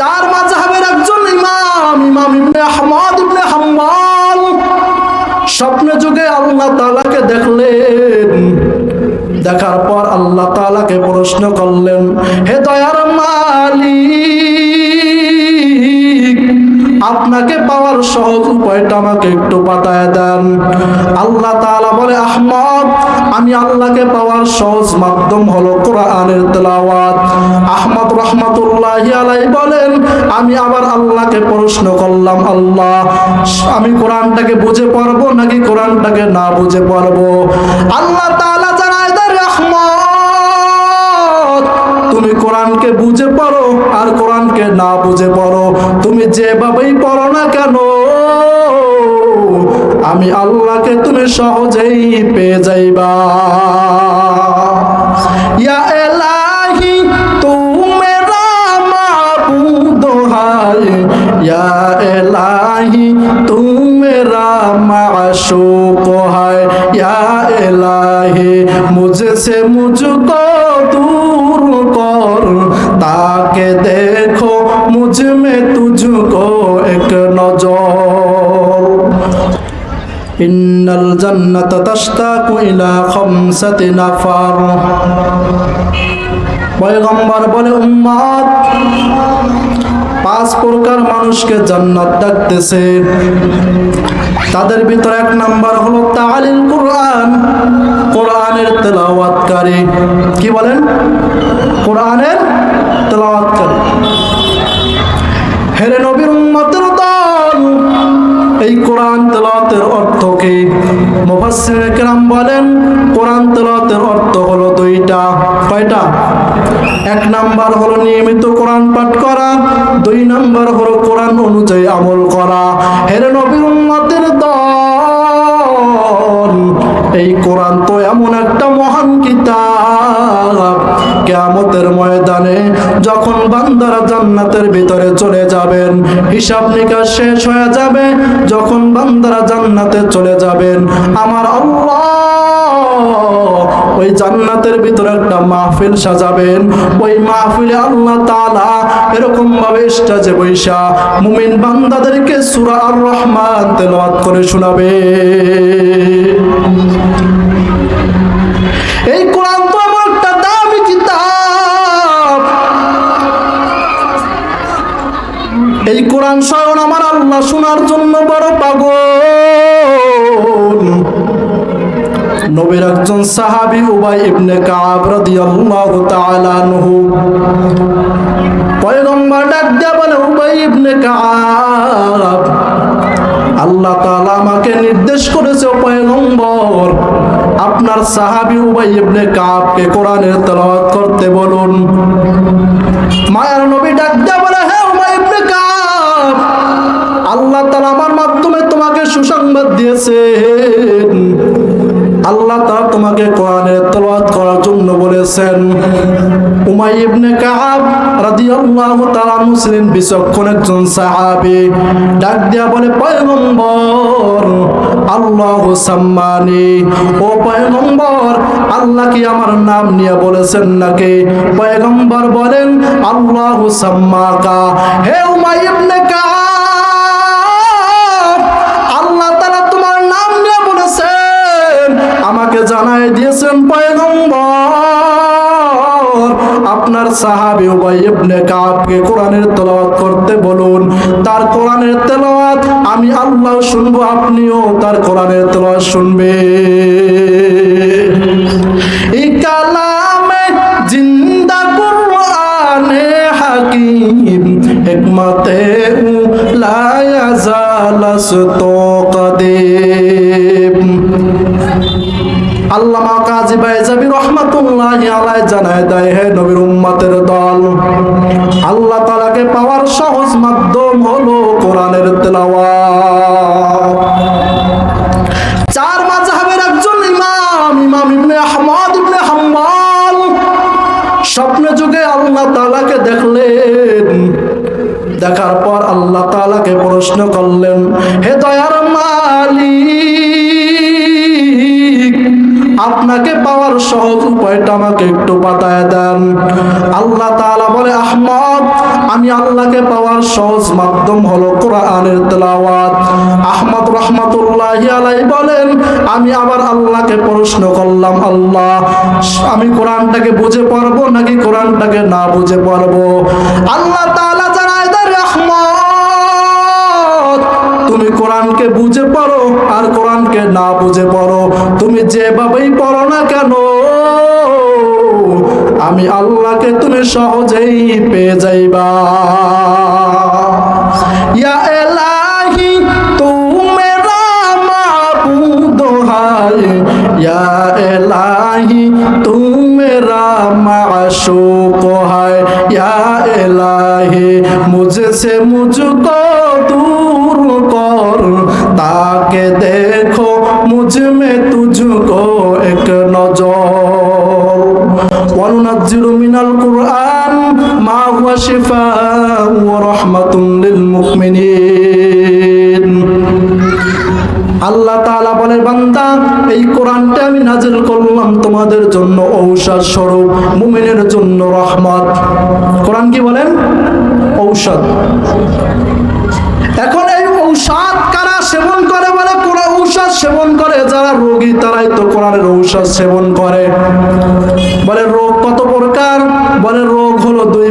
চার মাযহাবের একজন ইমাম ইমাম ইবনে আহমদ ইবনে হাম্মাল স্বপ্নে যুগে আল্লাহ তালাকে দেখলেন। দেখার পর আল্লাহ তাআলাকে প্রশ্ন করলেন, হে দয়ার আপনাকে সহজ উপায়টা আমাকে একটু বাতায় দেন। আল্লাহ তাআলা বলে, আহমদ, আমি আল্লাহকে পাওয়ার সহজ মাধ্যম হলো কোরআনের তেলাওয়াত। আহমদ রহমাতুল্লাহ আলাই বলেন, আমি আবার আল্লাহকে প্রশ্ন করলাম, আল্লাহ, আমি কোরআনটাকে বুঝে পারব নাকি কোরআনটাকে না বুঝে পারব? আল্লাহ তাআলা জানায় দেন রহমত তুমি কোরআনকে বুঝে পড়ো আর কোরআনকে না বুঝে পড়ো তুমি যেভাবেই পড়ো আমি আল্লাহকে তুমি সহজেই পেয়ে যাইবা। ইয়া এলাহি তুমেরা মাবুদ হায় ইয়া এলাহি তুমেরা মাশুক হায় ইয়া এলাহি মুঝসে মুঝকো দূর কর। তাকে দেখো মুঝ মে তুঝকো এক নজর। إن الجنة تشتاق إلى خمسة نفر পয়গম্বর বলে উম্মত পাঁচ প্রকার মানুষকে জান্নাত ডাকতেছে তাদের ভিতরে এক নাম্বার হলো তালিল কোরআন কোরআনের তেলাওয়াতকারী কি বলেন কোরআনের তেলাওয়াতকারী মুফাসসির বলেন, কোরআন তেলাওয়াতের অর্থ হলো দুইটা। কয়টা? এক নাম্বার হলো নিয়মিত কোরআন পাঠ করা, দুই নাম্বার হলো কোরআন অনুযায়ী আমল করা। হেরে নবীর উম্মতের দল, এই কোরআন তো এমন একটা মহান কিতাব। কেয়ামতের ময়দানে যখন বান্দারা জান্নাতের ভিতরে চলে যাবেন, হিসাব নিকাশ শেষ হয়ে যাবে। যখন বান্দারা জান্নাতে চলে যাবেন, আমার ওই জান্নাতের ভিতরে একটা মাহফিল সাজাবেন। ওই মাহফিলে আল্লাহ তাআলা এরকম ভাবে স্টেজে বৈশা মুমিন বান্দাদেরকে সূরা আর রহমান তেলাওয়াত করে শোনাবে। এই কোরআন স্বয়ং আমার আল্লাহ শোনার জন্য বড় পাগল। নবীর একজন সাহাবী উবাই ইবনে কাব রাদিয়াল্লাহু তাআলা আনহু। পয়গম্বর ডাক বলে, উবাই ইবনে কাব, আল্লাহ তাআলা আমাকে নির্দেশ করেছে পয়গম্বর, আপনার সাহাবী উবাই ইবনে কাবকে কোরআনের তেলাওয়াত করতে বলুন। মায়ার নবী ডাক দিয়া আল্লাহ তাআলা আমার মাধ্যমে তোমাকে সুসংবাদ দিয়েছে আল্লাহ তাআলা তোমাকে কোরআনের তেলাওয়াত করার জন্য বলেছেন, উমাই ইবনে তাআলা মুসলিম বিচক্ষণ একজন ডাক দিয়া বলে, পয়গম্বর, আল্লাহ সাম্মানি। ও পয়গম্বর, আল্লাহ কি আমার নাম নিয়ে বলেছেন নাকি? পয়গম্বর বলেন, আল্লাহ সাম্মাকা। হে উমাই ইবনে কাব জানাই দিয়েছেন পয়গম্বর। আপনার সাহাবি উবাই ইবনে কাবকে কোরআনের তেলাওয়াত করতে বলুন। তার কোরআনের তেলাওয়াত আমি আল্লাহ শুনব, আপনিও তার কোরআনের তেলাওয়াত শুনবে আলাইহি জানায় দেয়, হে নবীর উম্মতের দল, আল্লাহ তাআলাকে পাওয়ার সহজ মাধ্যম হলো কোরআনের তেলাওয়াত। চার মাযহাবের একজন ইমাম ইমাম ইবনে আহমদ ইবনে হাম্বল স্বপ্নে যুগে আল্লাহ তাআলাকে দেখলেন। দেখার পর আল্লাহ তাআলাকে প্রশ্ন করলেন, হে দয়ার মালিক, আপনাকে পাওয়ার সহজ আমাকে একটু বাতায় দেন। আল্লাহ তাআলা বলে, আহমদ, আমি আল্লাহকে পাওয়ার সহজ মাধ্যম হলো কোরআনের তেলাওয়াত। আহমদ রহমতুল্লাহ আলাই বলেন, আমি আবার আল্লাহকে প্রশ্ন করলাম, আল্লাহ, আমি কোরআনটাকে বুঝে পারব নাকি কোরআনটাকে না বুঝে পারব? আল্লাহ তাআলা জানায় দেন রহমত তুমি কোরআনকে বুঝে পড়ো আর কোরআনকে না বুঝে পড়ো তুমি যেভাবেই পড়ো না কেন আমি আল্লাহকে তুমি সহজেই পেয়ে যাইবা। ইয়া মুঝকো, দূর কর। তাকে দেখো, মুঝ মে তু وننزل من القرآن ما هو شفاء ورحمة للمؤمنين আল্লাহ তাআলা বলে বান্দা এই কোরআনটা আমি নাজিল করলাম তোমাদের জন্য ঔষধ স্বরূপ মুমিনের জন্য রহমত কোরআন কি বলেন ঔষধ এখন এই ঔষধ কারা সেবন করে বলে কোরআন ঔষধ সেবন করে যারা রোগী তারাই তো কোরআনের ঔষধ সেবন করে বলে রোগ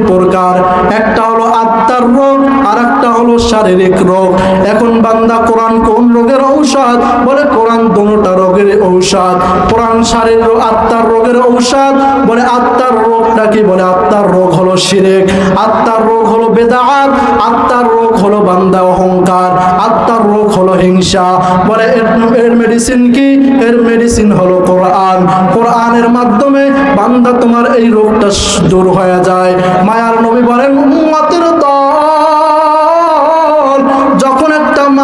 প্রকার। একটা হলো আত্মার রোগ আর একটা হলো শারীরিক রোগ। এখন বান্দা কোরআন কোন রোগের ঔষধ বলে? কোরআন দোনোটা রোগের ঔষধ কোরআন শারীর রোগ আত্মার রোগের ঔষধ, বলে আত্মার রোগটা কি বলে আত্মার রোগ হলো শিরেক, আত্মার রোগ হলো বেদাত, আত্মার রোগ হলো বান্দা অহংকার, আত্মার রোগ হলো হিংসা। বলে এর মেডিসিন কি? এর মেডিসিন হলো কোরআন। কোরআনের মাধ্যমে বান্দা তোমার এই রোগটা দূর হয়ে যায়। মায়ার নবী বলেন, উম্মতের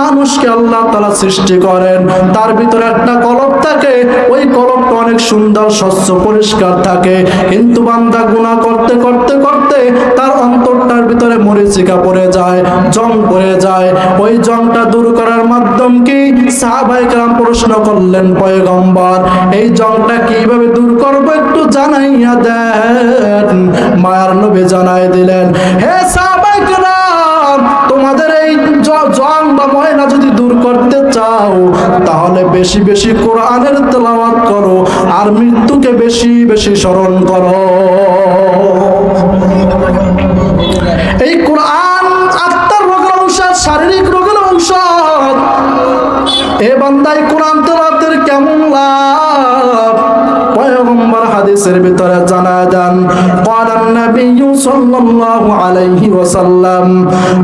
মানুষকে আল্লাহ তালা সৃষ্টি করেন। তার ভিতরে একটা কলব থাকে। ওই কলবটা অনেক সুন্দর, স্বচ্ছ, পরিষ্কার থাকে। কিন্তু বান্দা গুণা করতে করতে করতে তার অন্তরটার ভিতরে মরিচিকা পড়ে যায়, জং পড়ে যায়। ওই জংটা দূর করার মাধ্যম কি? সাহাবাইকরাম প্রশ্ন করলেন পয়গম্বর, এই জংটা কীভাবে দূর করব একটু জানাইয়া দেন। মায়ার নবী জানাই দিলেন, হে সাহাবাইকরাম তোমাদের এই জ- জং ময়না যদি দূর করতে চাও, তাহলে বেশি বেশি কোরআনের তেলাওয়াত করো আর মৃত্যুকে বেশি বেশি স্মরণ করো। এই কোরআন আত্মার রোগের ঔষধ, শারীরিক রোগের ঔষধ। এ বান্দাই কোরআন তেলাওয়াতের হাদিসের ভিতরে জানা যান قال النبي صلى الله عليه وسلم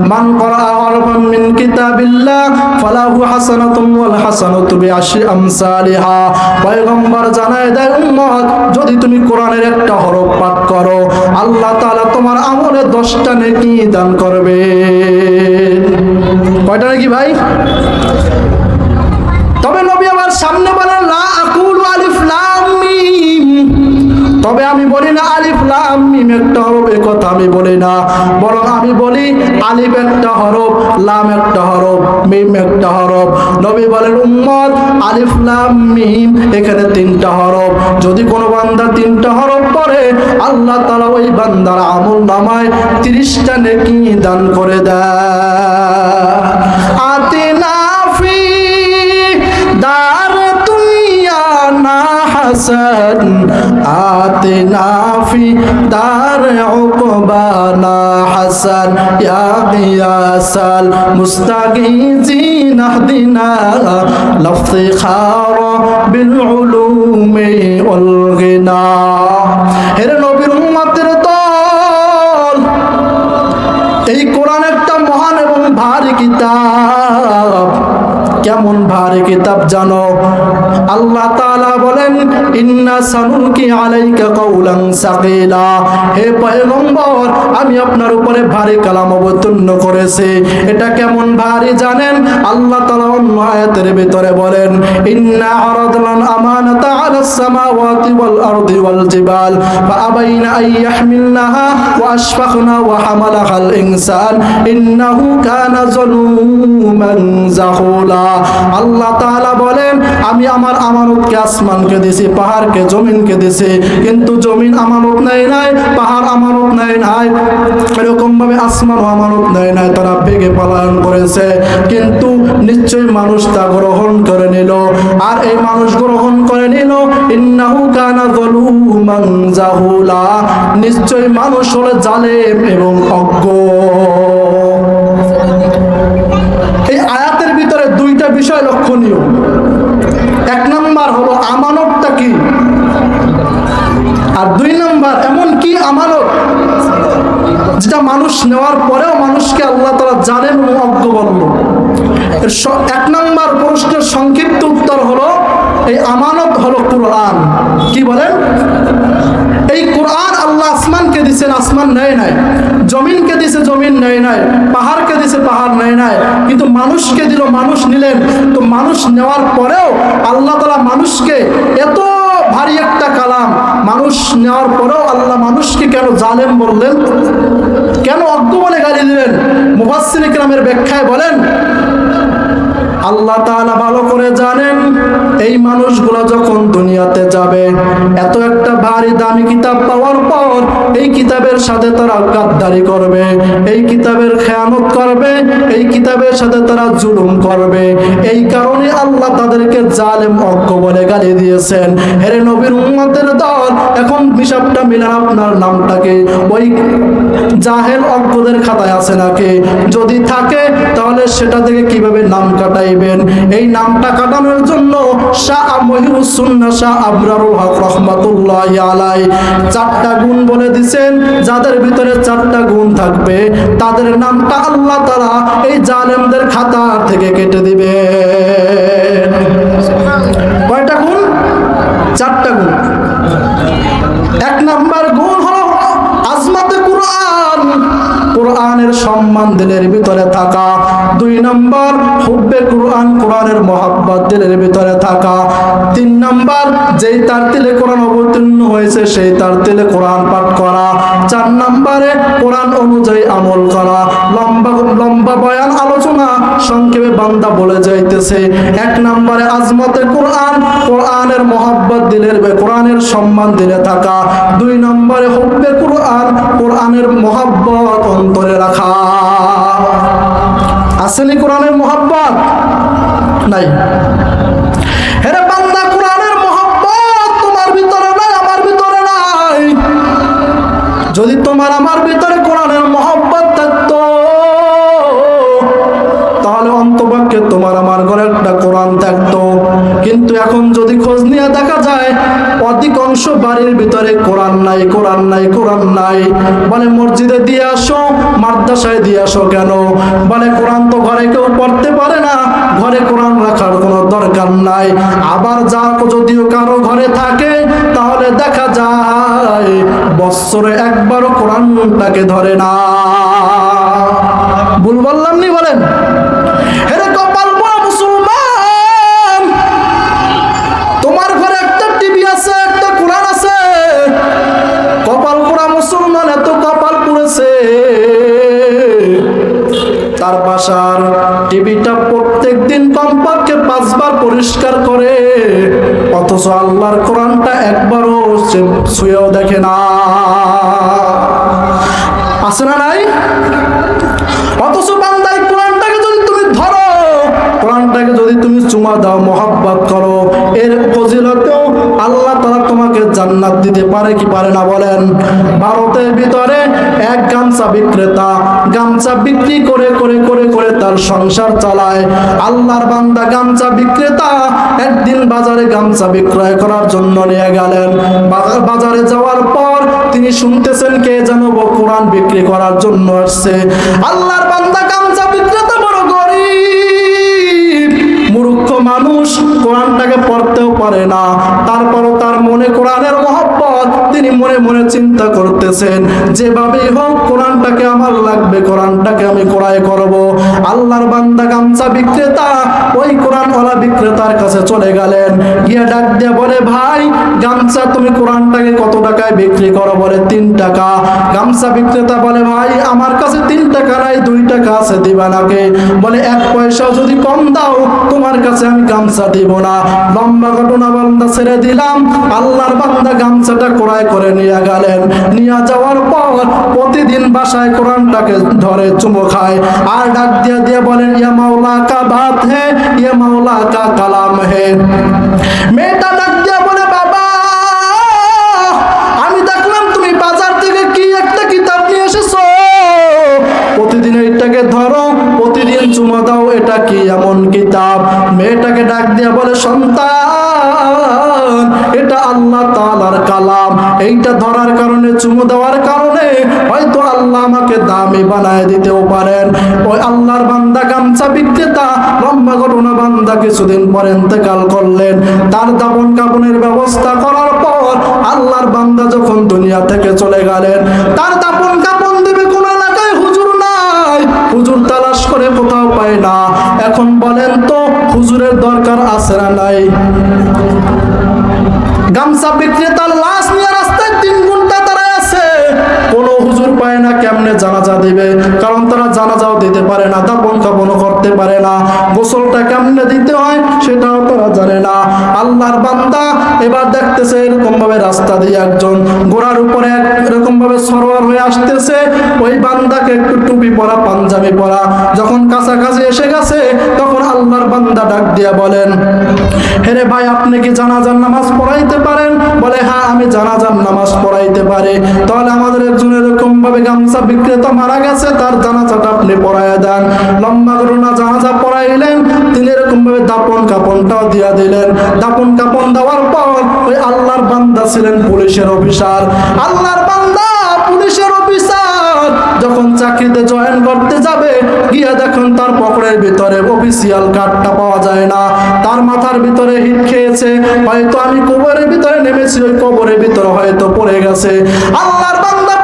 من قرأ حرفا من كتاب الله فله حسنة والحسنة بعشر أمثالها পয়গম্বর জানায় দেয় উম্মত যদি তুমি কোরআনের একটা হরফ পাঠ করো আল্লাহ তাআলা তোমার আমলে দশটা নেকি দান করবে কয়টা নাকি ভাই তবে নবী আমার সামনে আমি বলি না আলিফ লাম, মিম একটা হরফ, এ কথা আমি বলি না। বরং আমি বলি আলিফ একটা হরফ, লাম একটা হরফ, মিম একটা হরফ। নবী বলেন, উম্মত, আলিফ, লাম, মিম, এখানে তিনটা হরফ। যদি কোনো বান্দা তিনটা হরফ পড়ে, আল্লাহ তাআলা ওই বান্দার আমল নামায় তিরিশটা নেকি দান করে দেয়। আতিনা ফি দার দুনিয়া না হাসান আতিনা ফি দার উকবানা হাসান, ইয়া গিয়াসাল মুস্তাগিজিন আহদিনা লাফতিখার বিল উলুমি ওয়াল গিনা। হেরে নবীর উম্মতের দল, এই কোরআন একটা মহান এবং ভারী কিতাব। কেমন ভারী কিতাব জানো? আল্লাহ তাআলা বলেন ইন্না সানুলকি আলাইকা কাউলান সাকিলা হে পয়গম্বর আমি আপনার উপরে ভারী কালাম অবতীর্ণ করেছি এটা কেমন ভারী জানেন আল্লাহ তাআলা অন্য আয়াতের ভিতরে বলেন ইন্না আরাদনাল আমানাতা আলাস সামাওয়াতি ওয়াল আরদি ওয়াল জিবাল فأبين أن يحملنها وأشفقنا وحملها الإنسان إنه كان ظلوما زهولا আল্লাহ তাআলা বলেন আমি আমার আমানতকে আসমানকে দিছি, পাহাড়কে, জমিনকে দিছি। কিন্তু জমিন আমানত নেয় নাই, পাহাড় আমানত নেয় নাই। এরকম ভাবে আসমান আমানত নেয় নাই, তারা ভেগে পালায়ন করেছে। কিন্তু নিশ্চয়ই মানুষ তা গ্রহণ করে নিল। আর এই মানুষ গ্রহণ করে নিল, ইন্নাহু কানা যালুমান জাহুলা। নিশ্চয়ই মানুষ হলো জালেম এবং অজ্ঞ। আমানতটা কি? আর দুই নম্বর, এমন কি আমানত? যেটা মানুষ নেওয়ার পরেও মানুষকে আল্লাহ তারা জানেন এবং অজ্ঞ বলল। এক নম্বর প্রশ্নের সংক্ষিপ্ত উত্তর হলো, এই আমানত হলো কোরআন। কি বলেন? এই কোরআন আল্লাহ আসমানকে দিছেন আসমান নেয় নাই। জমিনকে দিছে, জমিন নেয় নাই। পাহাড়কে দিছে, পাহাড় নেয় নাই। কিন্তু মানুষকে দিল, মানুষ নিলেন। তো মানুষ নেওয়ার পরেও আল্লাহ তালা মানুষকে এত ভারী একটা কালাম। মানুষ নেওয়ার পরেও আল্লাহ মানুষকে কেন জালেম বললেন? কেন অজ্ঞ বলে গালি দিলেন? মুফাসসির ইকরামের ব্যাখ্যায় বলেন, আল্লাহ তাআলা ভালো করে জানেন। এই মানুষগুলো যখন দুনিয়াতে যাবে এত একটা ভারী দামি কিতাব পাওয়ার পর এই কিতাবের সাথে তারা গাদ্দারি করবে, এই কিতাবের খেয়ানত করবে, এই কিতাবের সাথে তারা জুলুম করবে। এই কারণে আল্লাহ তাদেরকে জালেম অজ্ঞ বলে গালি দিয়েছেন। হেরে নবীর উম্মতের দল, এখন হিসাবটা মিলান আপনার নামটাকে। ওই জাহেল অজ্ঞদের খাতায় আছে নাকি? যদি থাকে, তাহলে সেটা থেকে কীভাবে নাম কাটাইবেন? এই নামটা কাটানোর জন্য শাহ মহিউসুন্না শাহ আবরারুল হক রহমাতুল্লাহ আলাই চারটা গুণ বলে দিছেন যাদের ভিতরে চারটা গুণ থাকবে, তাদের নামটা আল্লাহ তারা এই জালেমদের খাতা থেকে কেটে দিবে কয়টা গুণ? চারটা গুণ। এক নাম্বার গুণ হলো আজমাতে কোরআন। কোরআনের সম্মান দিলের ভিতরে থাকা। দুই নম্বর, হুব্বে কোরআন, কোরআনের মহাব্বত দিলের ভিতরে থাকা। তিন নম্বর, যেই তার তিলে কোরআন অবতীর্ণ হয়েছে, সেই তার তিলে কোরআন পাঠ করা। চার নাম্বারে, কোরআন অনুযায়ী আমল করা। লম্বা লম্বা বয়ান, আলোচনা সংক্ষেপে বান্দা বলে যাইতেছে। এক নম্বরে, আজমতে কোরআন, কোরআনের মহাব্বত দিলের কোরআনের সম্মান দিলে থাকা। দুই নম্বরে, হব্বে কোরআন, কোরআনের মহাব্বত অন্তরে রাখা। আসেনি কোরআনের মহাব্বত? নাই। কোরআনের মহাব্বত নাই। যদি তোমার আমার ভিতরে কোরআনের মহব্বত থাকতো, তাহলে অন্তপক্ষে তোমার আমার ঘরে একটা কোরআন থাকতো। কিন্তু এখন যদি খোঁজ নিয়ে দেখা যায়, অধিকাংশ বাড়ির ভিতরে কোরআন নাই কোরআন নাই কোরআন নাই। বলে মসজিদে দিয়ে আসো মাদ্রাসায় দিয়ে আসো কেন? বলে, কোরআন তো ঘরে কেউ পড়তে পারে না। ঘরে কোরআন রাখার কোনো দরকার নাই। আবার যা যদিও কারও ঘরে থাকে, তাহলে দেখা যায়, বৎসরে একবারও কোরআনটাকে ধরে না। একবারও সে ছুঁয়েও তুমি দাও, মহাব্বত করো। এর ফজিলতেও আল্লাহ তারা তোমাকে জান্নাত দিতে পারে কি পারে না বলেন? ভারতের ভিতরে এক গামছা বিক্রেতা গামছা বিক্রি করে করে করে করে তার সংসার চালায়। আল্লাহর বান্দা গামছা বিক্রেতা একদিন বাজারে গামছা বিক্রয় করার জন্য নিয়ে গেলেন। বাজারে যাওয়ার পর তিনি শুনতেছেন কে যেন কোরআন বিক্রি করার জন্য আসছে। আল্লাহর বান্দা কোরআনটাকে পড়তেও পারে না। তারপরও তার মনে কোরআনের তিনি মনে মনে চিন্তা করতেছেন যেভাবেই হোক কোরআনটাকে আমার লাগবে, কোরআনটাকে আমি ক্রয় করব। আল্লাহর বান্দা গামছা বিক্রেতা, ওই কোরআনওয়ালা বিক্রেতার কাছে চলে গেলেন। গিয়ে ডাক দিয়ে বলে, ভাই, গামছা তুমি কোরআনটাকে কত টাকায় বিক্রি করো? বলে, তিন টাকা। গামছা বিক্রেতা বলে, ভাই, আমার কাছে তিন টাকা নাই, দুই টাকা আছে, দিবা নাকি? বলে, এক পয়সাও যদি কম দাও, তোমার কাছে আমি গামছা দিব না। লম্বা ঘটনা বান্দা ছেড়ে দিলাম। আল্লাহর বান্দা গামছাটা ক্রয় করে নিয়ে গেলেন। নিয়ে যাওয়ার পর প্রতিদিন বাসায় কোরআনটাকে ধরে চুমো খায় আর ডাক দিয়ে দিয়ে বলেন, ইয়া মাওলা কা বাত হে, ইয়া মাওলা কা কালাম হে। মেয়েটা ডাক দিয়ে বলে, বাবা, আমি দেখলাম তুমি বাজার থেকে কি একটা কিতাব নিয়ে এসেছ। প্রতিদিন এইটাকে ধরো, প্রতিদিন চুমো দাও, এটা কি এমন কিতাব? মেয়েটাকে ডাক দিয়ে বলে, সন্তান আল্লাহ তাআলার কালাম। এইটা ধরার কারণে, চুমু দেওয়ার কারণে হয়তো আল্লাহ আমাকে দামি বানায় দিতেও পারেন। ওই আল্লাহর বান্দা গামছা বিক্রেতা, লম্বা ঘটনা বান্দা কিছুদিন পর ইন্তেকাল করলেন। তার দাপন কাপনের ব্যবস্থা করার পর আল্লাহর বান্দা যখন দুনিয়া থেকে চলে গেলেন, তার দাপন কাপন দেবে কোন এলাকায় হুজুর নাই। হুজুর তালাশ করে কোথাও পায় না। এখন বলেন তো, হুজুরের দরকার আছে না নাই? গামছা বিক্রেতার লাশ নিয়ে রাস্তায় তিন ঘণ্টা দাঁড়ায় আছে। কোনো হুজুর পায় না কেমনে জানাজা দিবে? কারণ তারা জানাজাও দিতে পারে না দাপন কাপনও করতে পারে না। গোসলটা কেমনে দিতে হয় সেটাও তারা জানে না। আল্লাহর বান্দা এবার দেখতেছে এরকম ভাবে রাস্তা দিয়ে একজন ঘোড়ার উপরে এরকম ভাবে সরোয়ার হয়ে আসতেছে। ওই বান্দাকে একটু টুপি পরা, পাঞ্জাবি পরা। যখন কাছাকাছি এসে গেছে, তখন আল্লাহর বান্দা ডাক দিয়া বলেন, হেরে ভাই, আপনি কি জানাজার নামাজ পড়াইতে পারেন? বলে হ্যাঁ আমি জানাজার নামাজ পড়াইতে পারি। তাহলে আমাদের একজন এরকম ভাবে গামছা বিক্রেতা মারা গেছে, তার জানাজাটা আপনি পড়াইয়া দেন। লম্বা ঘটনা জানাজা পড়াইলেন তিনি এরকম ভাবে দাপন কাপনটাও দিয়া দিলেন। দাপন কাপন দেওয়ার পর ওই আল্লাহর বান্দা ছিলেন পুলিশের অফিসার। আল্লাহর বান্দা, পুলিশের অফিসার, যখন চাকরিতে জয়েন করতে যাবে, গিয়ে দেখুন তার পকেটের ভিতরে অফিসিয়াল কার্ডটা পাওয়া যায় না। তার মাথার ভিতরে হিট খেয়েছে, হয়তো আমি কবরের ভিতরে নেমেছি, ওই কবরের ভিতরে হয়তো পড়ে গেছে। আল্লাহর বান্দা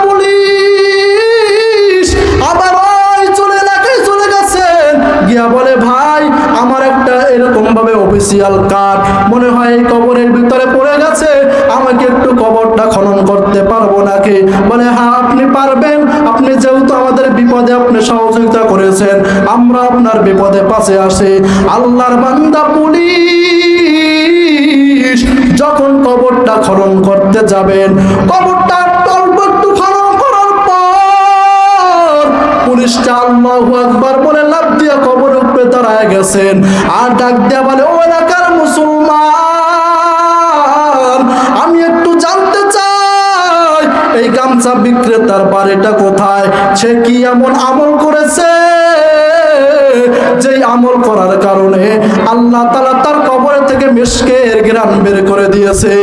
ভাবে অফিসিয়াল কার্ড মনে হয় এই কবরের ভিতরে পড়ে গেছে। আমাকে একটু কবরটা খনন করতে পারব নাকি? বলে হ্যাঁ আপনি পারবেন। আপনি যেহেতু আমাদের বিপদে আপনি সহযোগিতা করেছেন, আমরা আপনার বিপদে পাশে আসি আল্লাহর বান্দা পুলিশ, যখন কবরটা খনন করতে যাবেন, কবরটা অল্প একটু খনন করার পর পুলিশটা আল্লাহু আকবার বলে, লাভ দাঁড়ায় গেছেন। আর ডাক দিয়া বলে, ও এলাকার মুসলমান, আমি একটু জানতে চাই, এই গামছা বিক্রেতার বাড়িটা কোথায়? সে কি এমন আমল করেছে? যেই আমল করার কারণে আল্লাহ তালা তার কবরে থেকে মিশকের গ্রাম বের করে দিয়েছে।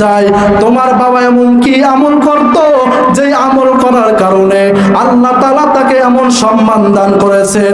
চাই। তোমার বাবা এমন কি আমল করত যে আমল করার কারণে। আল্লাহ তালা তাকে এমন সম্মান দান করেছেন।